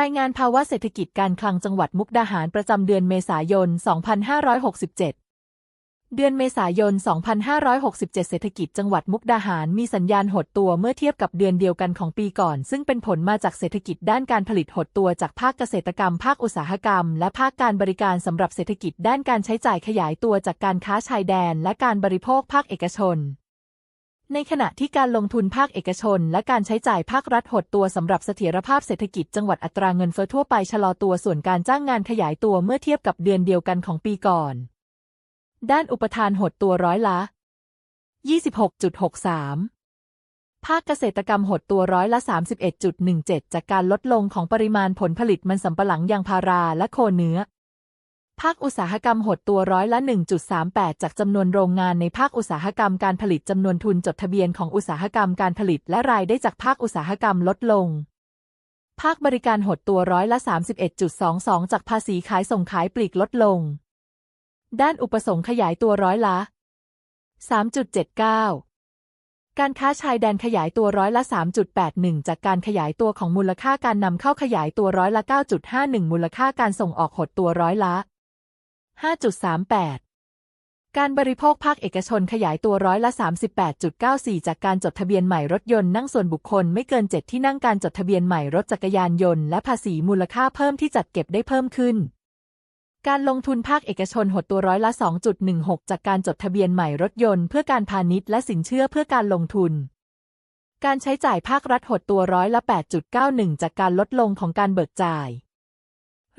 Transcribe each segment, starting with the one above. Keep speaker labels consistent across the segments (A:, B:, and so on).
A: รายงานภาวะเศรษฐกิจการคลังจังหวัดมุกดาหารประจำเดือนเมษายน 2567 เดือนเมษายน 2567 เศรษฐกิจจังหวัดมุกดาหารมีสัญญาณหดตัวเมื่อเทียบกับเดือนเดียวกันของปีก่อน ซึ่งเป็นผลมาจากเศรษฐกิจด้านการผลิตหดตัวจากภาคเกษตรกรรม ภาคอุตสาหกรรม และภาคการบริการสำหรับเศรษฐกิจด้านการใช้จ่ายขยายตัวจากการค้าชายแดน และการบริโภคภาคเอกชน ในขณะที่การลงทุนภาคเอกชน และการใช้จ่ายภาครัฐหดตัวสำหรับเสถียรภาพเศรษฐกิจจังหวัดอัตราเงินเฟ้อทั่วไปชะลอตัวส่วนการจ้างงานขยายตัวเมื่อเทียบกับเดือนเดียวกันของปีก่อน ด้านอุปทานหดตัวร้อยละ 26.63 ภาคเกษตรกรรมหดตัวร้อยละ 31.17 จากการลดลงของปริมาณผลผลิตมันสำปะหลังยางพาราและโคเนื้อ ภาคอุตสาหกรรมหดตัวร้อยละ 1.38 จากจำนวนโรงงานในภาคอุตสาหกรรมการผลิตจำนวนทุนจดทะเบียนของอุตสาหกรรมการผลิตและรายได้จากภาคอุตสาหกรรมลดลง ภาคบริการหดตัวร้อยละ 31.22 จากภาษีขายส่งขายปลีกลดลง ด้านอุปสงค์ขยายตัวร้อยละ 3.79การค้าชายแดนขยายตัวร้อยละ 3.81 จากการขยายตัวของมูลค่าการนำเข้าขยายตัวร้อยละ 9.51 มูลค่าการส่งออกหดตัวร้อยละ 5.38 การบริโภคภาคเอกชนขยายตัวร้อยละ 38.94 จากการจดทะเบียนใหม่รถยนต์นั่งส่วนบุคคลไม่เกิน 7 ที่นั่งการจดทะเบียนใหม่รถจักรยานยนต์และภาษีมูลค่าเพิ่มที่จัดเก็บได้เพิ่มขึ้นการลงทุนภาคเอกชนหดตัวร้อยละ 2.16 จากการจดทะเบียนใหม่รถยนต์เพื่อการพาณิชย์และสินเชื่อเพื่อการลงทุน การใช้จ่ายภาครัฐหดตัวร้อยละ 8.91 จากการลดลงของการเบิกจ่าย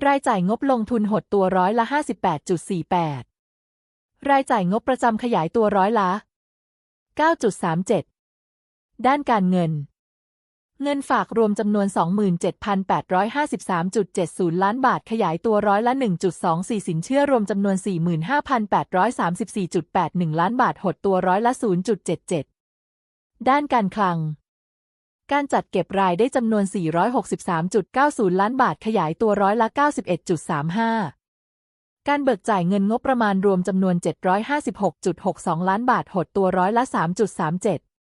A: รายจ่ายงบลงทุนหดตัวร้อยละ 58.48 รายจ่ายงบประจำขยายตัวร้อยละ 9.37 ด้านการเงิน เงินฝากรวมจำนวน 27,853.70 ล้านบาทขยายตัวร้อยละ 1.24 สินเชื่อรวมจำนวน 45,834.81 ล้านบาทหดตัวร้อยละ 0.77 ด้านการคลัง การจัดเก็บรายได้จำนวน 463.90 ล้านบาทขยายตัวร้อยละ 91.35 การเบิกจ่ายเงินงบประมาณรวมจำนวน 756.62 ล้านบาทหดตัวร้อยละ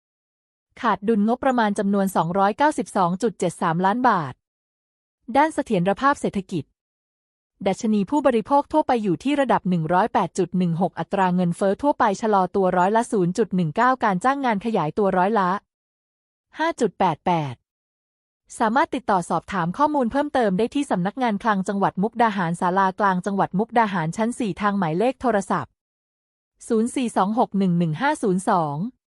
A: 3.37 ขาดดุลงบประมาณจำนวน 292.73 ล้านบาท ด้านเสถียรภาพเศรษฐกิจ ดัชนีผู้บริโภคทั่วไปอยู่ที่ระดับ 108.16 อัตราเงินเฟ้อทั่วไปชะลอตัวร้อยละ 0.19 การจ้างงานขยายตัวร้อยละ 5.88สามารถติดต่อสอบถามข้อมูลเพิ่มเติมได้ที่สำนักงานคลังจังหวัดมุกดาหารศาลากลางจังหวัดมุกดาหารชั้น 4 ทางหมายเลขโทรศัพท์ 042611502